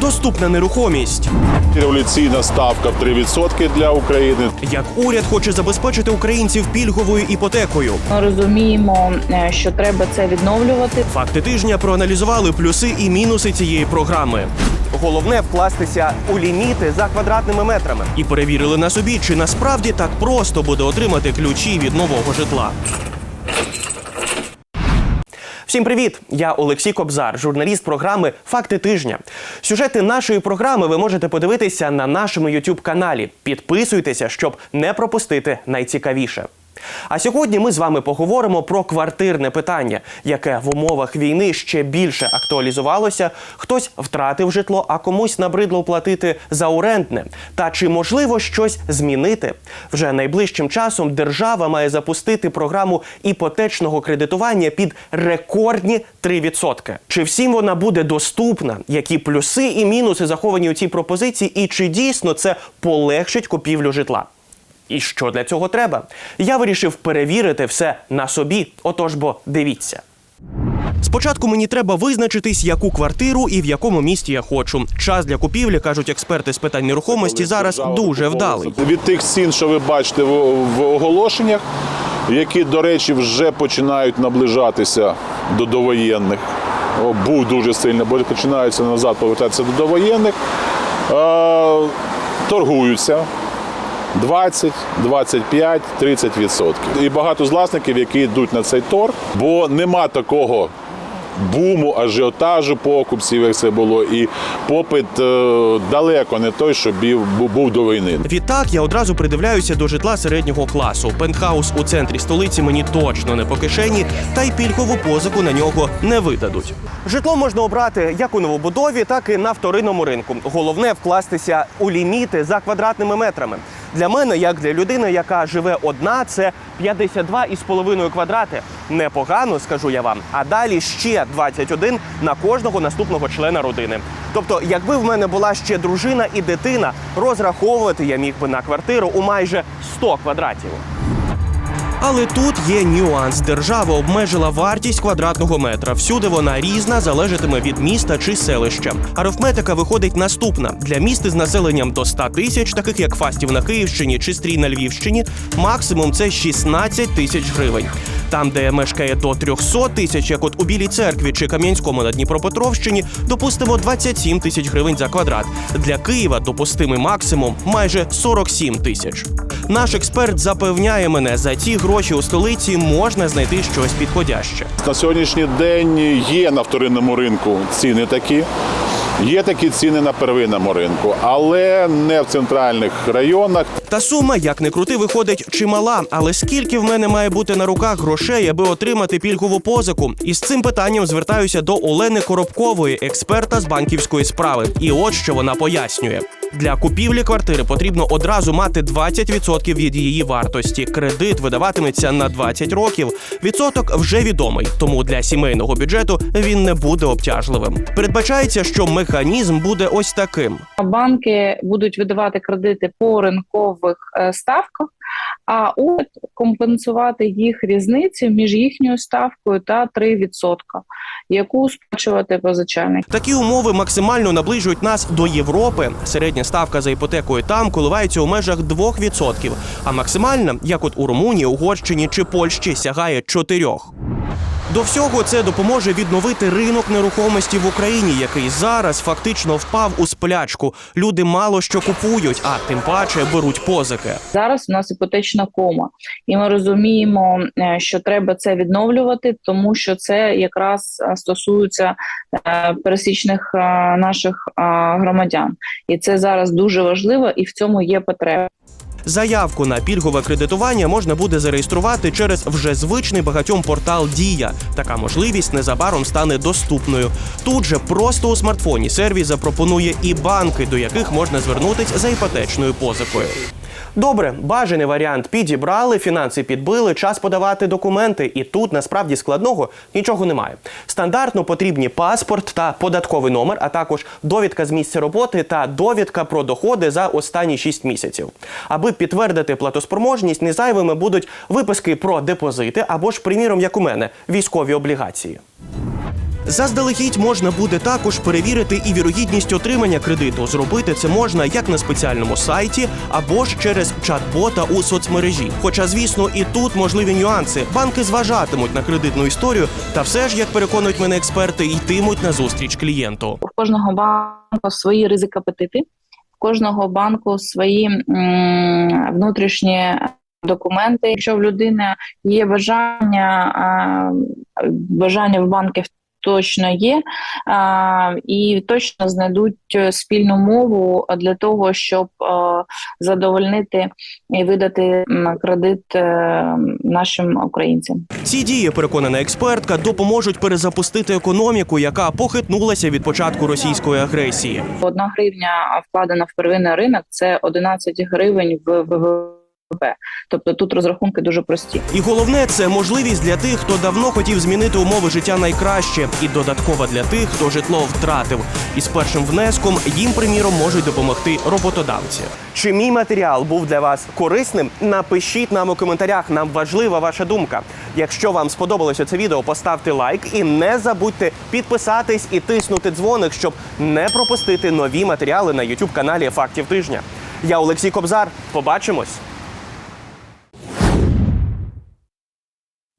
доступна нерухомість. Революційна ставка в 3% для України. Як уряд хоче забезпечити українців пільговою іпотекою. Ми розуміємо, е, що треба це відновлювати. Факти тижня проаналізували плюси і мінуси цієї програми. Головне вкластися у ліміти за квадратними метрами і перевірили на собі, чи насправді так просто буде отримати ключі від нового житла. Всім привіт! Я Олексій Кобзар, журналіст програми Факти тижня. Сюжети нашої програми ви можете подивитися на нашому youtube каналі. Підписуйтеся, щоб не пропустити найцікавіше. А сьогодні ми з вами поговоримо про квартирне питання, яке в умовах війни ще більше актуалізувалося. Хтось втратив житло, а комусь набридло платити за орендне. Та чи можливо щось змінити? Вже найближчим часом держава має запустити програму іпотечного кредитування під рекордні 3%. Чи всім вона буде доступна? Які плюси і мінуси заховані у цій пропозиції, і чи дійсно це полегшить купівлю житла? І що для цього треба? Я вирішив перевірити все на собі. Отож, бо дивіться. Спочатку мені треба визначитись, яку квартиру і в якому місті я хочу. Час для купівлі, кажуть експерти з питань нерухомості, зараз дуже вдалий. Від тих цін, що ви бачите в, оголошеннях, які, до речі, вже починають наближатися до довоєнних. Був дуже сильно, бо починаються назад повертатися до довоєнних. Торгуються. 20, 25, 30 відсотків. І багато з власників, які йдуть на цей торг, бо нема такого буму, ажіотажу покупців, як це було, і попит е, далеко не той, що був до війни. Відтак я одразу придивляюся до житла середнього класу. Пентхаус у центрі столиці мені точно не по кишені, та й пільгову позику на нього не видадуть. Житло можна обрати як у новобудові, так і на вторинному ринку. Головне вкластися у ліміти за квадратними метрами. Для мене, як для людини, яка живе одна, це 52,5 квадрати. Непогано, скажу я вам. А далі ще 21 на кожного наступного члена родини. Тобто, якби в мене була ще дружина і дитина, розраховувати я міг би на квартиру у майже 100 квадратів. Але тут є нюанс. Держава обмежила вартість квадратного метра. Всюди вона різна, залежатиме від міста чи селища. Арифметика виходить наступна: для міст з населенням до 100 тисяч, таких як Фастів на Київщині чи Стрій на Львівщині, максимум це 16 тисяч гривень. Там, де мешкає до 300 тисяч, як от у Білій церкві чи Кам'янському на Дніпропетровщині, допустимо 27 тисяч гривень за квадрат. Для Києва допустимий максимум майже 47 тисяч. Наш експерт запевняє мене, за ці гроші у столиці можна знайти щось підходяще. На сьогоднішній день є на вторинному ринку ціни такі. Є такі ціни на первинному ринку, але не в центральних районах. Та сума, як не крути, виходить чимала. Але скільки в мене має бути на руках грошей, аби отримати пільгову позику? І з цим питанням звертаюся до Олени Коробкової, експерта з банківської справи. І от що вона пояснює. Для купівлі квартири потрібно одразу мати 20% від її вартості. Кредит видаватиметься на 20 років. Відсоток вже відомий, тому для сімейного бюджету він не буде обтяжливим. Передбачається, що механізм буде ось таким. Банки будуть видавати кредити по ринкових е, ставках, а уряд компенсувати їх різницю між їхньою ставкою та 3%, яку сплачувати позичальник. Такі умови максимально наближують нас до Європи. Середня ставка за іпотекою там коливається у межах 2%, а максимальна, як от у Румунії, Угорщині чи Польщі, сягає 4%. До всього це допоможе відновити ринок нерухомості в Україні, який зараз фактично впав у сплячку. Люди мало що купують, а тим паче беруть позики. Зараз у нас іпотечна кома, і ми розуміємо, е, що треба це відновлювати, тому що це якраз е, стосується е, пересічних наших громадян, і це зараз дуже важливо, і в цьому є потреба. Заявку на пільгове кредитування можна буде зареєструвати через вже звичний багатьом портал Дія. Така можливість незабаром стане доступною. Тут же просто у смартфоні сервіс запропонує і банки, до яких можна звернутись за іпотечною позикою. Добре, бажаний варіант підібрали, фінанси підбили, час подавати документи, і тут насправді складного нічого немає. Стандартно потрібні паспорт та податковий номер, а також довідка з місця роботи та довідка про доходи за останні 6 місяців. Аби підтвердити платоспроможність, незайвими будуть виписки про депозити або ж, приміром, як у мене, військові облігації. Заздалегідь можна буде також перевірити і вірогідність отримання кредиту. Зробити це можна як на спеціальному сайті або ж через чат-бота у соцмережі. Хоча, звісно, і тут можливі нюанси. Банки зважатимуть на кредитну історію, та все ж, як переконують мене експерти, йтимуть на зустріч клієнту. У кожного банку свої ризик апетити, в кожного банку свої м, внутрішні документи. Якщо в людини є бажання, бажання в банків точно є, і точно знайдуть е, спільну мову для того, щоб е, задовольнити і видати кредит е, нашим українцям. Ці дії, переконана експертка, допоможуть перезапустити економіку, яка похитнулася від початку російської агресії. Одна гривня вкладена в первинний ринок це 11 гривень в ВВП. Тобто тут розрахунки дуже прості. І головне це можливість для тих, хто давно хотів змінити умови життя найкраще, і додаткова для тих, хто житло втратив. І з першим внеском їм, приміром, можуть допомогти роботодавці. Чи мій матеріал був для вас корисним? Напишіть нам у коментарях. Нам важлива ваша думка. Якщо вам сподобалося це відео, поставте лайк і не забудьте підписатись і тиснути дзвоник, щоб не пропустити нові матеріали на youtube каналі Фактів тижня. Я Олексій Кобзар. Побачимось.